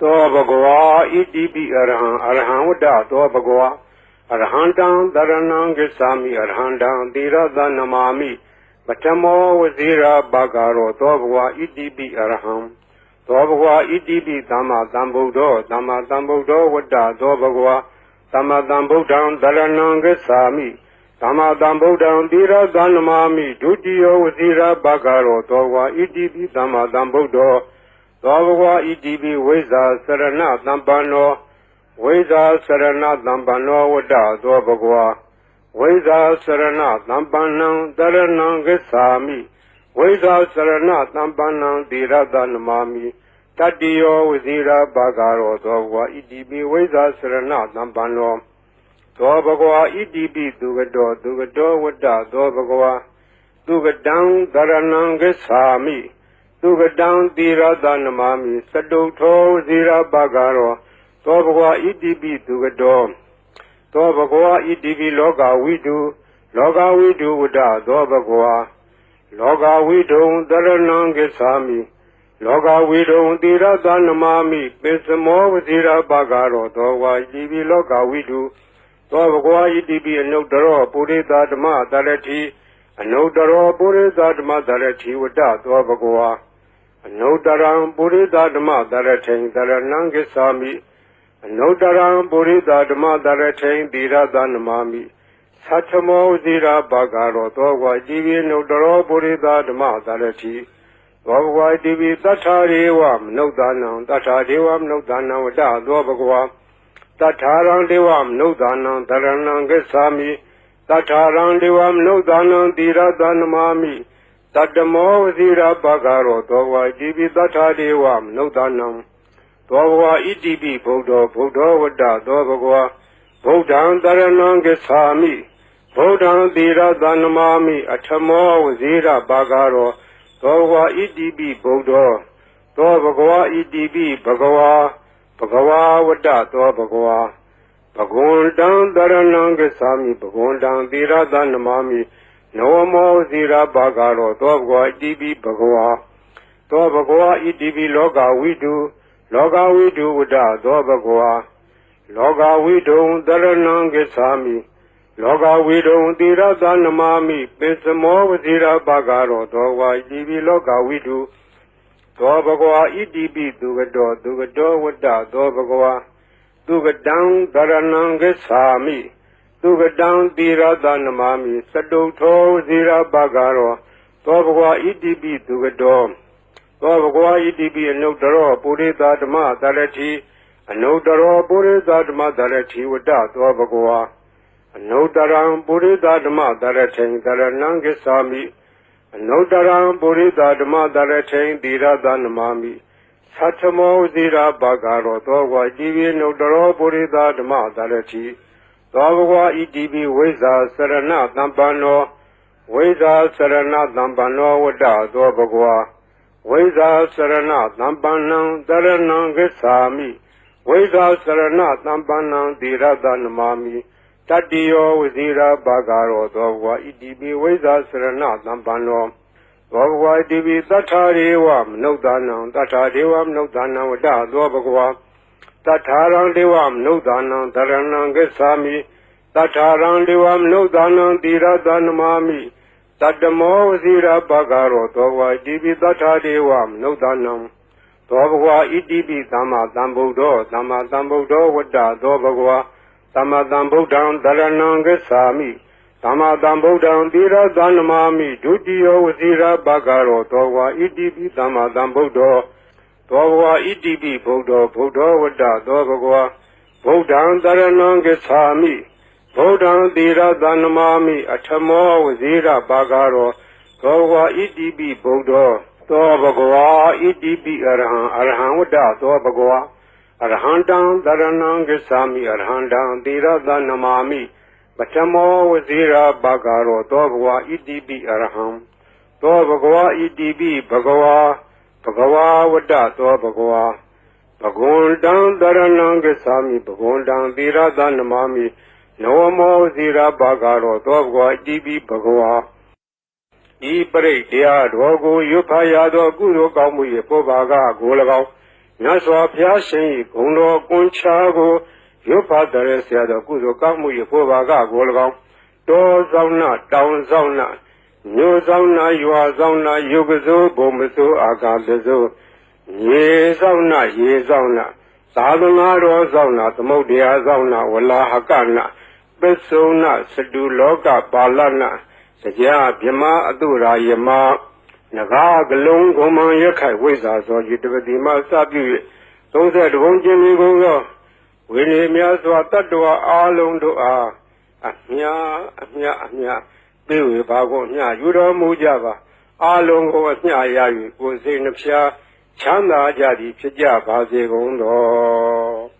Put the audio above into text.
သောဘဂဝါဣတိပိအရဟံအရဟံဝတ္တသောဘဂဝါအရဟံတံတရဏံဂစ္ဆာမိအရဟံတံသီရသနမာမိပထမောဝဇိရာဘာဂရောသောဘဂဝါဣတိပိအရဟံသောဘဂဝါဣတိပိသမ္မာသမ္ဗုဒ္ဓောသမ္မာသမ္ဗုဒ္ဓောဝတ္တသောဘဂဝါသမ္မာသမ္ဗုဒ္ဓံတရဏံဂစ္ဆာမိသမ္မာသမ္ဗုဒ္ဓံသီရသနမာမိဒုတိယဝဇိရာဘာဂရောသောဘဂဝါဣတိပိသမ္မာသမ္ဗုဒ္ဓော သောဘဂဝါဣတိပိဝိဇာစရဏသံပန္နောဝိဇာစရဏသံပန္နောဝတ္တသောဘဂဝါဝိဇာစရဏသံပန္နံတရဏံဂစ္ဆာမိဝိဇာစရဏသံပန္နံတိရတနမာမိတတ္တိယောဝဇိရာဘာဂရောသောဘဂဝါဣတိပိဝိဇာစရဏသံပန္နောသောဘဂဝါဣတိပိသူကတောသူကတောဝတ္တသောဘဂဝါသူကတံတရဏံဂစ္ဆာမိ သူကတံတိရသနမမိစတုထောဇိရပကရောသောဘဂဝါဣတိပိသူကတောသောဘဂဝါဣတိပိလောကဝိတုလောကဝိတုဝဒသောဘဂဝါလောကဝိတုံတရဏံကိသာမိလောကဝိတုံတိရသနမမိပိစမောဝဇိရပကရောသောဝါဣတိပိလောကဝိတုသောဘဂဝါဣတိပိအနုတ္တရောပုရိသဓမ္မတရတိအနုတ္တရောပုရိသဓမ္မတရတိဝတ္တသောဘဂဝါ အနုတ္တရံပုရိသဓမ္မတရထိန်တရဏံကိသာမိအနုတ္တရံပုရိသဓမ္မတရထိန်တိရသနမမိသတ္ထမောဇိရာဘာဂရောသောဝါကြည်ဝိနုတ္တရောပုရိသဓမ္မတရတိသောဘဂဝါတိပိတထာရေဝမနုဿာနံတထာဒေဝမနုဿာနံဝတ္တသောဘဂဝါတထာရံဒေဝမနုဿာနံတရဏံကိသာမိတထာရံဒေဝမနုဿာနံတိရသနမမိ တတမောဝဇိရာပကရောသောဝါဣတိပိတထာဒေဝမနုဿာနံသောဘဝဣတိပိဗုဒ္ဓဗုဒ္ဓဝတ္တသောဘဂဝါဗုဒ္ဓံတရဏံကိသာမိဗုဒ္ဓံသီရသနမာမိအထမောဝဇိရာပကရောသောဘဝဣတိပိဗုဒ္ဓသောဘဂဝါဣတိပိဘဂဝါဘဂဝါဝတ္တသောဘဂဝါဘဂဝန္တံတရဏံကိသာမိဘဂဝန္တံသီရသနမာမိ နောမောဇိရာဘာဂရောသောဘဂဝါဣတိပိဘဂဝါသောဘဂဝါဣတိပိလောကဝိတုလောကဝိတုဝဒသောဘဂဝါလောကဝိတုံတရဏံကိသာမိလောကဝိတုံတိရသနမမိပိစမောဝဇိရာဘာဂရောသောဝါဣတိပိလောကဝိတုသောဘဂဝါဣတိပိသူကတောသူကတောဝတ္တသောဘဂဝါသူကတံတရဏံကိသာမိ သူကတံတိရသနမမိစတုထောဇိရပကရောသောဘဂဝါဣတိပိသူကတောသောဘဂဝါဣတိပိအနုတ္တရောပုရိသဓမ္မသရတိအနုတ္တရောပုရိသဓမ္မသရတိဝတ္တသောဘဂဝါအနုတ္တရံပုရိသဓမ္မသရထိန်တရဏံကိသာမိအနုတ္တရံပုရိသဓမ္မသရထိန်တိရသနမမိသတ္ထမောဇိရာပကရောသောဘဂဝါကြည်ဝိနုတ္တရောပုရိသဓမ္မသရတိ သောဘဂဝါဣတိပိဝိဇာစရဏသံပန္နောဝိဇာစရဏသံပန္နောဝတ္တသောဘဂဝါဝိဇာစရဏသံပန္နံတရဏံကိသာမိဝိဇာစရဏသံပန္နံတိရတနမာမိတတ္တိယောဝဇိရာဘာဂရောသောဘဂဝါဣတိပိဝိဇာစရဏသံပန္နောသောဘဂဝါဣတိပိတထာရေဝမနုဿာနံတထာဒေဝမနုဿာနံဝတ္တသောဘဂဝါ တထာရံဒေဝမနုဿာနံတရဏံကိသာမိတထာရံဒေဝမနုဿာနံတိရတနမာမိတတမောဝဇိရပကရောသောဘဝဣတိပိတထာဒေဝမနုဿာနံသောဘဂဝဣတိပိသမ္မာသမ္ဗုဒ္ဓောသမ္မာသမ္ဗုဒ္ဓောဝတ္တသောဘဂဝသမ္မာသမ္ဗုဒ္ဓံတရဏံကိသာမိသမ္မာသမ္ဗုဒ္ဓံတိရသနမာမိဒုတိယဝဇိရပကရောသောဘဝဣတိပိသမ္မာသမ္ဗုဒ္ဓော သောဘဝဣတိပိဗုဒ္ဓောဗုဒ္ဓောဝတ္တသောဘဂဝဗုဒ္ဓံတရဏံကိသာမိဗုဒ္ဓံတိရသနမာမိအထမောဝဇိရပါကရောသောဘဝဣတိပိဗုဒ္ဓောသောဘဂဝါဣတိပိအရဟံအရဟံဝတ္တသောဘဂဝါအရဟံတံတရဏံကိသာမိအရဟံတံတိရသနမာမိပထမောဝဇိရပါကရောသောဘဂဝါဣတိပိအရဟံသောဘဂဝါဣတိပိဘဂဝါ ဘဂဝါဝတ္တသောဘဂဝါဘဂဝန္တံတရဏံကိသာမိဘဂဝန္တံတိရသနမာမိနောမောဇိရာပါကရောသောဘဂဝါတိပိဘဂဝါဤပရိတရားတော်ကိုရွတ်ဖာရသောကုသိုလ်ကောင်းမှု၏ပုဗ္ဗာကကို၎င်းမြတ်စွာဘုရားရှင်၏ဂုဏ်တော်ကွန်ချာကိုရုပ်ဖတ်တဲ့ဆရာတော်ကုသိုလ်ကောင်းမှု၏ဖို့ပါကကို၎င်းတောဆောင်နာတောင်ဆောင်နာ မြို့ဆောင်နာရွာဆောင်နာယုတ်ကစိုးဘုံမစိုးအာကာသစိုးရေဆောင်နာရေဆောင်နာသာသနာတော်ဆောင်နာသမုဒ္ဒရာဆောင်နာဝလာဟကနာပစ္စုနာစတုလောကပါဠနာစကြာဗြမအတုရာယမနဂါကလုံးကုံမံရက်ခိုက်ဝိဇ္ဇာသောယတပတိမစပြု၍သုံးဆက်တဘုံချင်းဒီကုန်သောဝိနည်းများစွာတတ္တဝါအားလုံးတို့အားအမြအမြအမြ ပြေဝေပါကုန်အမြယူတော်မူကြပါအားလုံးကိုအမြရ၍ကိုယ်စိတ်နှဖျားချမ်းသာကြသည်ဖြစ်ကြပါစေကုန်သော